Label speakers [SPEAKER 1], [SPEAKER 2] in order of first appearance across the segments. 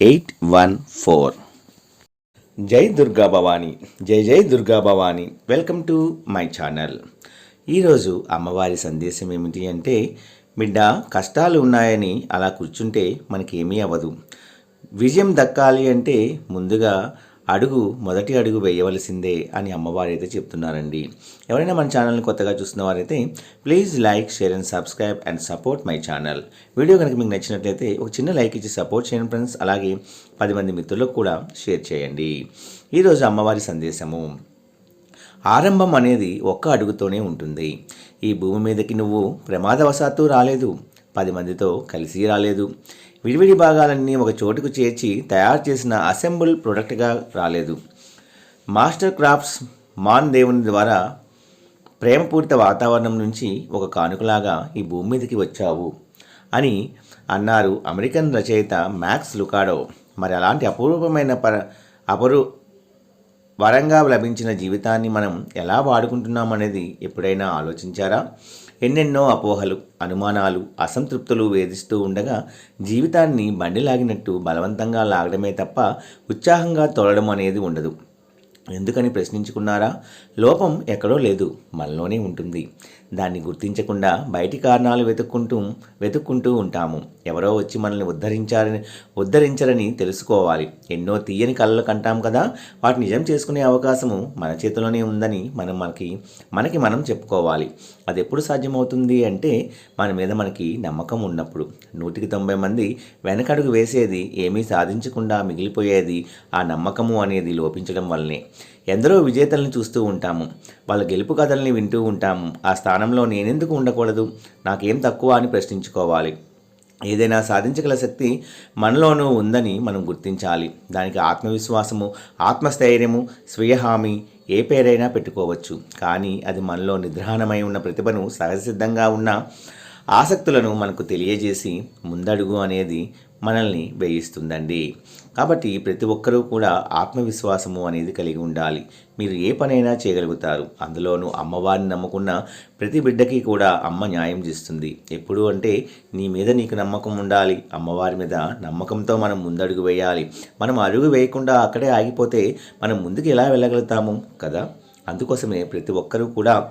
[SPEAKER 1] eight one four. జై దుర్గా భవాని జై జై Durga Bhavani. Welcome to my channel. ఈరోజు అమ్మవారి సందేశం ఏమిటి అంటే బిడ్డ కష్టాలు ఉన్నాయని అలా కూర్చుంటే మనకి ఏమీ అవ్వదు. విజయం దక్కాలి అంటే ముందుగా అడుగు మొదటి అడుగు వేయవలసిందే అని అమ్మవారైతే చెప్తున్నారండి. ఎవరైనా మన ఛానల్ని కొత్తగా చూస్తున్న వారైతే please like share and subscribe and support my channel. Video కనుక మీకు నచ్చినట్లయితే ఒక చిన్న లైక్ ఇచ్చి సపోర్ట్ చేయండి ఫ్రెండ్స్. అలాగే పది మంది మిత్రులకు కూడా షేర్ చేయండి. ఈరోజు అమ్మవారి సందేశము. ఆరంభం అనేది ఒక్క అడుగుతోనే ఉంటుంది. ఈ భూమి మీదకి నువ్వు ప్రమాదవశాత్తు రాలేదు. పది మందితో కలిసి రాలేదు. విడివిడి భాగాలన్నీ ఒక చోటుకు చేర్చి తయారు చేసిన అసెంబుల్ ప్రొడక్ట్గా రాలేదు. మాస్టర్ క్రాఫ్ట్స్ మాన్ దేవుని ద్వారా ప్రేమపూరిత వాతావరణం నుంచి ఒక కానుకలాగా ఈ భూమి మీదకి వచ్చావు అని అన్నారు అమెరికన్ రచయిత మ్యాక్స్ లుకాడో. మరి అలాంటి అపూర్వమైన పర అపరు వరంగా లభించిన జీవితాన్ని మనం ఎలా వాడుకుంటున్నాం అనేది ఎప్పుడైనా ఆలోచించారా? ఎన్నెన్నో అపోహలు అనుమానాలు అసంతృప్తులు వేధిస్తూ ఉండగా జీవితాన్ని బండిలాగినట్టు బలవంతంగా లాగడమే తప్ప ఉత్సాహంగా తోలడం అనేది ఉండదు. ఎందుకని ప్రశ్నించుకున్నారా? లోపం ఎక్కడో లేదు మనలోనే ఉంటుంది. దాన్ని గుర్తించకుండా బయటి కారణాలు వెతుక్కుంటూ వెతుక్కుంటూ ఉంటాము. ఎవరో వచ్చి మనల్ని ఉద్ధరించారని ఉద్ధరించరని తెలుసుకోవాలి. ఎన్నో తీయని కళలు కంటాం కదా? వాటి నిజం చేసుకునే అవకాశము మన చేతిలోనే ఉందని మనం మనకి మనకి మనం చెప్పుకోవాలి. అది ఎప్పుడు సాధ్యమవుతుంది అంటే మన మీద మనకి నమ్మకం ఉన్నప్పుడు. నూటికి తొంభై మంది వెనకడుగు వేసేది ఏమీ సాధించకుండా మిగిలిపోయేది ఆ నమ్మకము అనేది లోపించడం వల్లనే. ఎందరో విజేతల్ని చూస్తూ ఉంటాము. వాళ్ళ గెలుపు కథల్ని వింటూ ఉంటాము. ఆ స్థానంలో నేనెందుకు ఉండకూడదు? నాకేం తక్కువ అని ప్రశ్నించుకోవాలి. ఏదైనా సాధించగల శక్తి మనలోనూ ఉందని మనం గుర్తించాలి. దానికి ఆత్మవిశ్వాసము ఆత్మస్థైర్యము స్వీయ హామీ ఏ పేరైనా పెట్టుకోవచ్చు. కానీ అది మనలో నిద్రాణమై ఉన్న ప్రతిభను సహజసిద్ధంగా ఉన్న ఆసక్తులను మనకు తెలియజేసి ముందడుగు అనేది మనల్ని వేయిస్తుందండి. కాబట్టి ప్రతి ఒక్కరూ కూడా ఆత్మవిశ్వాసము అనేది కలిగి ఉండాలి. మీరు ఏ పనైనా చేయగలుగుతారు. అందులోనూ అమ్మవారిని నమ్ముకున్న ప్రతి బిడ్డకి కూడా అమ్మ న్యాయం చేస్తుంది. ఎప్పుడు అంటే నీ మీద నీకు నమ్మకం ఉండాలి. అమ్మవారి మీద నమ్మకంతో మనం ముందడుగు వేయాలి. మనం అడుగు వేయకుండా అక్కడే ఆగిపోతే మనం ముందుకు ఎలా వెళ్ళగలుగుతాము? కదా? అందుకోసమే ప్రతి ఒక్కరూ కూడా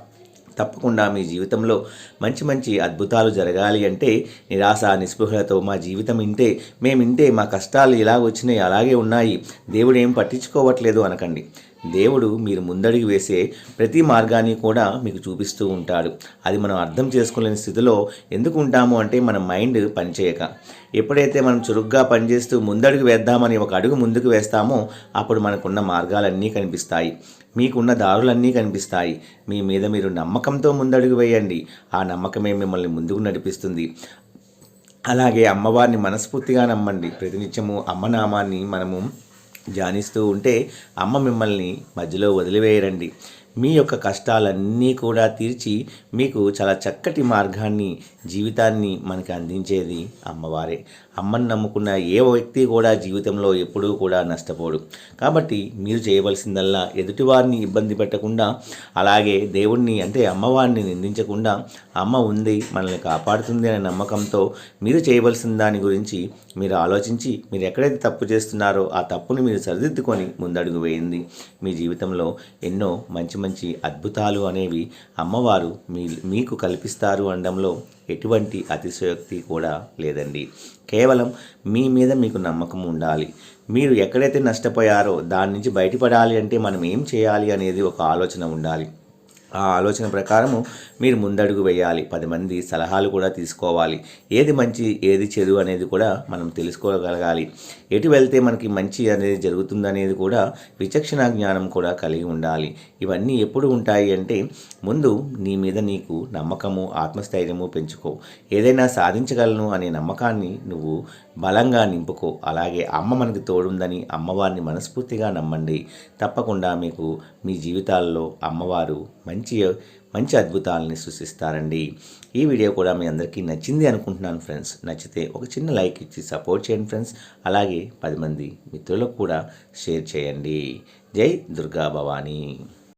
[SPEAKER 1] తప్పకుండా మీ జీవితంలో మంచి మంచి అద్భుతాలు జరగాలి అంటే నిరాశ నిస్పృహలతో మా జీవితం ఇంతే. మేము మా కష్టాలు ఇలా వచ్చినాయి అలాగే ఉన్నాయి. దేవుడు ఏం పట్టించుకోవట్లేదు అనకండి. దేవుడు మీరు ముందడుగు వేసే ప్రతి మార్గాన్ని కూడా మీకు చూపిస్తూ ఉంటాడు. అది మనం అర్థం చేసుకోలేని స్థితిలో ఎందుకు ఉంటాము అంటే మన మైండ్ పనిచేయక. ఎప్పుడైతే మనం చురుగ్గా పనిచేస్తూ ముందడుగు వేద్దామని ఒక అడుగు ముందుకు వేస్తామో అప్పుడు మనకున్న మార్గాలన్నీ కనిపిస్తాయి. మీకున్న దారులన్నీ కనిపిస్తాయి. మీ మీద మీరు నమ్మకంతో ముందడుగు వేయండి. ఆ నమ్మకమే మిమ్మల్ని ముందుకు నడిపిస్తుంది. అలాగే అమ్మవారిని మనస్ఫూర్తిగా నమ్మండి. ప్రతినిత్యము అమ్మనామాన్ని మనము ధ్యానిస్తూ ఉంటే అమ్మ మిమ్మల్ని మధ్యలో వదిలివేయరండి. మీ యొక్క కష్టాలన్నీ కూడా తీర్చి మీకు చాలా చక్కటి మార్గాన్ని జీవితాన్ని మనకి అందించేది అమ్మవారే. అమ్మని నమ్ముకున్న ఏ వ్యక్తి కూడా జీవితంలో ఎప్పుడూ కూడా నష్టపోడు. కాబట్టి మీరు చేయవలసిందల్లా ఎదుటివారిని ఇబ్బంది పెట్టకుండా అలాగే దేవుణ్ణి అంటే అమ్మవారిని నిందించకుండా అమ్మ ఉంది మనల్ని కాపాడుతుంది అనే నమ్మకంతో మీరు చేయవలసిన దాని గురించి మీరు ఆలోచించి మీరు ఎక్కడైతే తప్పు చేస్తున్నారో ఆ తప్పుని మీరు సరిదిద్దుకొని ముందడుగు వేయండి. మీ జీవితంలో ఎన్నో మంచి మంచి అద్భుతాలు అనేవి అమ్మవారు మీ మీకు కల్పిస్తారు అనడంలో ఎటువంటి అతిశయోక్తి కూడా లేదండి. కేవలం మీ మీద మీకు నమ్మకం ఉండాలి. మీరు ఎక్కడైతే నష్టపోయారో దాని నుంచి బయటపడాలి అంటే మనం ఏం చేయాలి అనేది ఒక ఆలోచన ఉండాలి. ఆ ఆలోచన ప్రకారము మీరు ముందడుగు వేయాలి. పది మంది సలహాలు కూడా తీసుకోవాలి. ఏది మంచి ఏది చెడు అనేది కూడా మనం తెలుసుకోగలగాలి. ఎటు వెళ్తే మనకి మంచి అనేది జరుగుతుందనేది కూడా విచక్షణ జ్ఞానం కూడా కలిగి ఉండాలి. ఇవన్నీ ఎప్పుడు ఉంటాయి అంటే ముందు నీ మీద నీకు నమ్మకము ఆత్మస్థైర్యము పెంచుకో. ఏదైనా సాధించగలను అనే నమ్మకాన్ని నువ్వు బలంగా నింపుకో. అలాగే అమ్మ మనకి తోడుందని అమ్మవారిని మనస్ఫూర్తిగా నమ్మండి. తప్పకుండా మీకు మీ జీవితాల్లో అమ్మవారు మంచి మంచి మంచి అద్భుతాలని సృష్టిస్తారండి. ఈ వీడియో కూడా మీ అందరికీ నచ్చింది అనుకుంటున్నాను ఫ్రెండ్స్. నచ్చితే ఒక చిన్న లైక్ ఇచ్చి సపోర్ట్ చేయండి ఫ్రెండ్స్. అలాగే పది మంది మిత్రులకు కూడా షేర్ చేయండి. జై దుర్గా భవానీ.